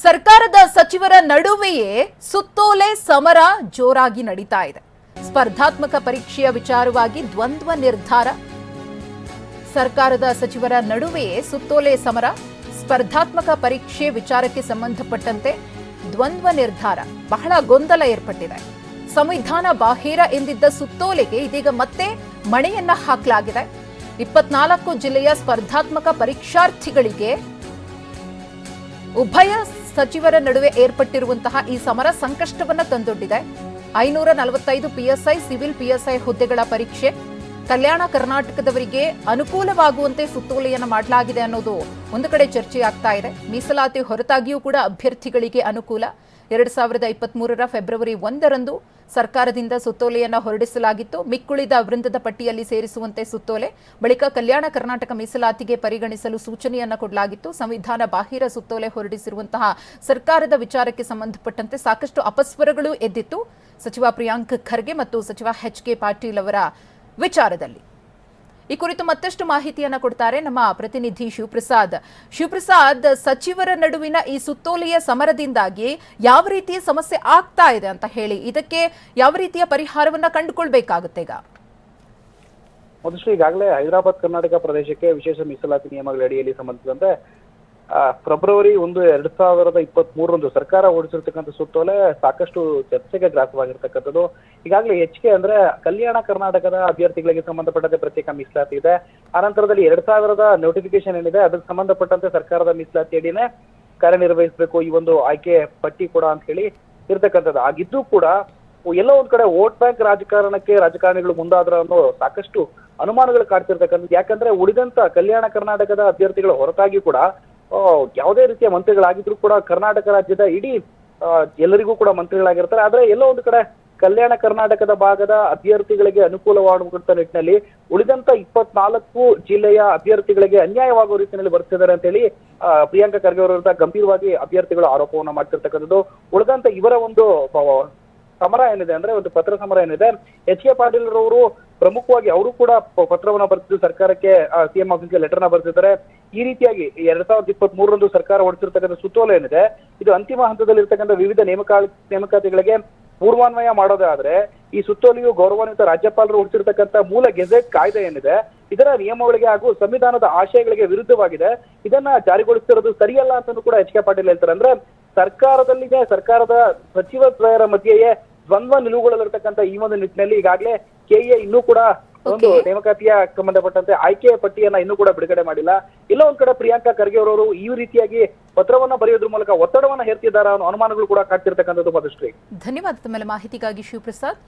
ಸರ್ಕಾರದ ಸಚಿವರ ನಡುವೆಯೇ ಸುತ್ತೋಲೆ ಸಮರ ಜೋರಾಗಿ ನಡೀತಾ ಇದೆ. ಸ್ಪರ್ಧಾತ್ಮಕ ಪರೀಕ್ಷೆಯ ವಿಚಾರವಾಗಿ ದ್ವಂದ್ವ ನಿರ್ಧಾರ. ಸರ್ಕಾರದ ಸಚಿವರ ನಡುವೆಯೇ ಸುತ್ತೋಲೆ ಸಮರ, ಸ್ಪರ್ಧಾತ್ಮಕ ಪರೀಕ್ಷೆ ವಿಚಾರಕ್ಕೆ ಸಂಬಂಧಪಟ್ಟಂತೆ ದ್ವಂದ್ವ ನಿರ್ಧಾರ ಬಹಳ ಗೊಂದಲ ಏರ್ಪಟ್ಟಿದೆ. ಸಂವಿಧಾನ ಬಾಹಿರ ಎಂದಿದ್ದ ಸುತ್ತೋಲೆಗೆ ಇದೀಗ ಮತ್ತೆ ಮಣೆಯನ್ನ ಹಾಕಲಾಗಿದೆ. ಇಪ್ಪತ್ನಾಲ್ಕು ಜಿಲ್ಲೆಯ ಸ್ಪರ್ಧಾತ್ಮಕ ಪರೀಕ್ಷಾರ್ಥಿಗಳಿಗೆ ಉಭಯ ಸಚಿವರ ನಡುವೆ ಏರ್ಪಟ್ಟಿರುವಂತಹ ಈ ಸಮರ ಸಂಕಷ್ಟವನ್ನ ತಂದೊಡ್ಡಿದೆ. ಐನೂರ ನಲವತ್ತೈದು ಪಿಎಸ್ಐ ಸಿವಿಲ್ ಪಿಎಸ್ಐ ಹುದ್ದೆಗಳ ಪರೀಕ್ಷೆ ಕಲ್ಯಾಣ ಕರ್ನಾಟಕದವರಿಗೆ ಅನುಕೂಲವಾಗುವಂತೆ ಸುತ್ತೋಲೆಯನ್ನು ಮಾಡಲಾಗಿದೆ ಅನ್ನೋದು ಒಂದು ಕಡೆ ಚರ್ಚೆಯಾಗ್ತಾ ಇದೆ. ಮೀಸಲಾತಿ ಹೊರತಾಗಿಯೂ ಕೂಡ ಅಭ್ಯರ್ಥಿಗಳಿಗೆ ಅನುಕೂಲ. ಎರಡ್ ಸಾವಿರದ ಇಪ್ಪತ್ಮೂರರ ಫೆಬ್ರವರಿ ಒಂದರಂದು ಸರ್ಕಾರದಿಂದ ಸುತ್ತೋಲೆಯನ್ನು ಹೊರಡಿಸಲಾಗಿತ್ತು. ಮಿಕ್ಕುಳಿದ ವೃಂದದ ಪಟ್ಟಿಯಲ್ಲಿ ಸೇರಿಸುವಂತೆ ಸುತ್ತೋಲೆ. ಬಳಿಕ ಕಲ್ಯಾಣ ಕರ್ನಾಟಕ ಮೀಸಲಾತಿಗೆ ಪರಿಗಣಿಸಲು ಸೂಚನೆಯನ್ನು ಕೊಡಲಾಗಿತ್ತು. ಸಂವಿಧಾನ ಬಾಹಿರ ಸುತ್ತೋಲೆ ಹೊರಡಿಸಿರುವಂತಹ ಸರ್ಕಾರದ ವಿಚಾರಕ್ಕೆ ಸಂಬಂಧಪಟ್ಟಂತೆ ಸಾಕಷ್ಟು ಅಪಸ್ವರಗಳು ಎದ್ದಿತ್ತು. ಸಚಿವ ಪ್ರಿಯಾಂಕ್ ಖರ್ಗೆ ಮತ್ತು ಸಚಿವ ಎಚ್ ಕೆ ಪಾಟೀಲ್ ಅವರ ವಿಚಾರದಲ್ಲಿ. ಈ ಕುರಿತು ಮತ್ತಷ್ಟು ಮಾಹಿತಿಯನ್ನ ಕೊಡ್ತಾರೆ ನಮ್ಮ ಪ್ರತಿನಿಧಿ ಶಿವಪ್ರಸಾದ್. ಶಿವಪ್ರಸಾದ್, ಸಚಿವರ ನಡುವಿನ ಈ ಸುತ್ತೋಲೆಯ ಸಮರದಿಂದಾಗಿ ಯಾವ ರೀತಿಯ ಸಮಸ್ಯೆ ಆಗ್ತಾ ಇದೆ ಅಂತ ಹೇಳಿ, ಇದಕ್ಕೆ ಯಾವ ರೀತಿಯ ಪರಿಹಾರವನ್ನ ಕಂಡುಕೊಳ್ಬೇಕಾಗುತ್ತೆ ಈಗ? ಮೊದಲು ಈಗಾಗಲೇ ಹೈದರಾಬಾದ್ ಕರ್ನಾಟಕ ಪ್ರದೇಶಕ್ಕೆ ವಿಶೇಷ ಮೀಸಲಾತಿ ನಿಯಮಗಳ ಅಡಿಯಲ್ಲಿ ಸಂಬಂಧಿಸಿದಂತೆ ಫೆಬ್ರವರಿ ಒಂದು ಎರಡ್ ಸಾವಿರದ ಇಪ್ಪತ್ತ್ ಮೂರರಂದು ಸರ್ಕಾರ ಹೊರಡಿಸಿರ್ತಕ್ಕಂಥ ಸುತ್ತೋಲೆ ಸಾಕಷ್ಟು ಚರ್ಚೆಗೆ ಗ್ರಾಸವಾಗಿರ್ತಕ್ಕಂಥದ್ದು. ಈಗಾಗಲೇ ಕೆ ಅಂದ್ರೆ ಕಲ್ಯಾಣ ಕರ್ನಾಟಕದ ಅಭ್ಯರ್ಥಿಗಳಿಗೆ ಸಂಬಂಧಪಟ್ಟಂತೆ ಪ್ರತ್ಯೇಕ ಮೀಸಲಾತಿ ಇದೆ. ಆನಂತರದಲ್ಲಿ ಎರಡ್ ಸಾವಿರದ ನೋಟಿಫಿಕೇಶನ್ ಏನಿದೆ, ಅದಕ್ಕೆ ಸಂಬಂಧಪಟ್ಟಂತೆ ಸರ್ಕಾರದ ಮೀಸಲಾತಿ ಅಡಿನೇ ಕಾರ್ಯನಿರ್ವಹಿಸಬೇಕು ಈ ಒಂದು ಆಯ್ಕೆ ಪಟ್ಟಿ ಕೂಡ ಅಂತ ಹೇಳಿ ಇರ್ತಕ್ಕಂಥದ್ದು. ಆಗಿದ್ದು ಕೂಡ ಎಲ್ಲೋ ಒಂದ್ ಕಡೆ ವೋಟ್ ಬ್ಯಾಂಕ್ ರಾಜಕಾರಣಕ್ಕೆ ರಾಜಕಾರಣಿಗಳು ಮುಂದಾದ್ರ ಅನ್ನೋ ಸಾಕಷ್ಟು ಅನುಮಾನಗಳು ಕಾಡ್ತಿರ್ತಕ್ಕಂಥದ್ದು. ಯಾಕಂದ್ರೆ ಉಳಿದಂತ ಕಲ್ಯಾಣ ಕರ್ನಾಟಕದ ಅಭ್ಯರ್ಥಿಗಳ ಹೊರತಾಗಿ ಕೂಡ ಯಾವುದೇ ರೀತಿಯ ಮಂತ್ರಿಗಳಾಗಿದ್ರು ಕೂಡ ಕರ್ನಾಟಕ ರಾಜ್ಯದ ಇಡೀ ಎಲ್ಲರಿಗೂ ಕೂಡ ಮಂತ್ರಿಗಳಾಗಿರ್ತಾರೆ. ಆದ್ರೆ ಎಲ್ಲೋ ಒಂದು ಕಡೆ ಕಲ್ಯಾಣ ಕರ್ನಾಟಕದ ಭಾಗದ ಅಭ್ಯರ್ಥಿಗಳಿಗೆ ಅನುಕೂಲವಾಗುವಂತ ನಿಟ್ಟಿನಲ್ಲಿ ಉಳಿದಂತ ಇಪ್ಪತ್ನಾಲ್ಕು ಜಿಲ್ಲೆಯ ಅಭ್ಯರ್ಥಿಗಳಿಗೆ ಅನ್ಯಾಯವಾಗುವ ರೀತಿಯಲ್ಲಿ ಬರ್ತಿದ್ದಾರೆ ಅಂತ ಹೇಳಿ ಪ್ರಿಯಾಂಕಾ ಖರ್ಗೆ ಅವರ ಗಂಭೀರವಾಗಿ ಅಭ್ಯರ್ಥಿಗಳು ಆರೋಪವನ್ನ ಮಾಡ್ತಿರ್ತಕ್ಕಂಥದ್ದು. ಉಳಿದಂತ ಇವರ ಒಂದು ಸಮರ ಏನಿದೆ ಅಂದ್ರೆ ಒಂದು ಪತ್ರ ಸಮರ ಏನಿದೆ. ಎಚ್ ಕೆ ಪಾಟೀಲ್ ರವರು ಪ್ರಮುಖವಾಗಿ ಅವರು ಕೂಡ ಪತ್ರವನ್ನ ಬರೆದಿದ್ದು ಸರ್ಕಾರಕ್ಕೆ ಸಿಎಂ ಆಫೀಸ್ಗೆ ಲೆಟರ್ನ ಬರೆದಿದ್ದಾರೆ ಈ ರೀತಿಯಾಗಿ ಎರಡ್ ಸಾವಿರದ ಇಪ್ಪತ್ತ್ ಮೂರರಂದು ಸರ್ಕಾರ ಹೊರಡಿಸಿರ್ತಕ್ಕಂಥ ಸುತ್ತೋಲೆ ಏನಿದೆ, ಇದು ಅಂತಿಮ ಹಂತದಲ್ಲಿ ಇರ್ತಕ್ಕಂಥ ವಿವಿಧ ನೇಮಕಾ ನೇಮಕಾತಿಗಳಿಗೆ ಪೂರ್ವಾನ್ವಯ ಮಾಡೋದಾದ್ರೆ ಈ ಸುತ್ತೋಲೆಯು ಗೌರವಾನ್ವಿತ ರಾಜ್ಯಪಾಲರು ಹೊರಡಿಸಿರ್ತಕ್ಕಂಥ ಮೂಲ ಗೆಜೆಟ್ ಕಾಯ್ದೆ ಏನಿದೆ, ಇದರ ನಿಯಮಗಳಿಗೆ ಹಾಗೂ ಸಂವಿಧಾನದ ಆಶಯಗಳಿಗೆ ವಿರುದ್ಧವಾಗಿದೆ. ಇದನ್ನ ಜಾರಿಗೊಳಿಸ್ತಿರೋದು ಸರಿಯಲ್ಲ ಅಂತಾನೂ ಕೂಡ ಎಚ್ ಕೆ ಪಾಟೀಲ್ ಹೇಳ್ತಾರೆ. ಅಂದ್ರೆ ಸರ್ಕಾರದಲ್ಲಿಗೆ ಸರ್ಕಾರದ ಸಚಿವ ಮಧ್ಯೆಯೇ ದ್ವಂದ್ವ ನಿಲುವುಗಳಲ್ಲಿರ್ತಕ್ಕಂಥ ಈ ಒಂದು ನಿಟ್ಟಿನಲ್ಲಿ ಈಗಾಗಲೇ ಕೆಎ ಇನ್ನೂ ಕೂಡ ಒಂದು. ನೇಮಕಾತಿಯ ಸಂಬಂಧಪಟ್ಟಂತೆ ಆಯ್ಕೆಯ ಪಟ್ಟಿಯನ್ನ ಇನ್ನೂ ಕೂಡ ಬಿಡುಗಡೆ ಮಾಡಿಲ್ಲ. ಇಲ್ಲ ಒಂದ್ ಕಡೆ ಪ್ರಿಯಾಂಕಾ ಖರ್ಗೆ ಅವರವರು ಈ ರೀತಿಯಾಗಿ ಪತ್ರವನ್ನ ಬರೆಯೋದ್ರ ಮೂಲಕ ಒತ್ತಡವನ್ನ ಹೇರ್ತಿದ್ದಾರೆ ಅನ್ನೋ ಅನುಮಾನಗಳು ಕೂಡ ಕಾಡ್ತಿರ್ತಕ್ಕಂಥದ್ದು ಮಧುಶ್ರೀ ಧನ್ಯವಾದ ತಮ್ಮೆಲ್ಲ ಮಾಹಿತಿಗಾಗಿ ಶಿವಪ್ರಸಾದ್.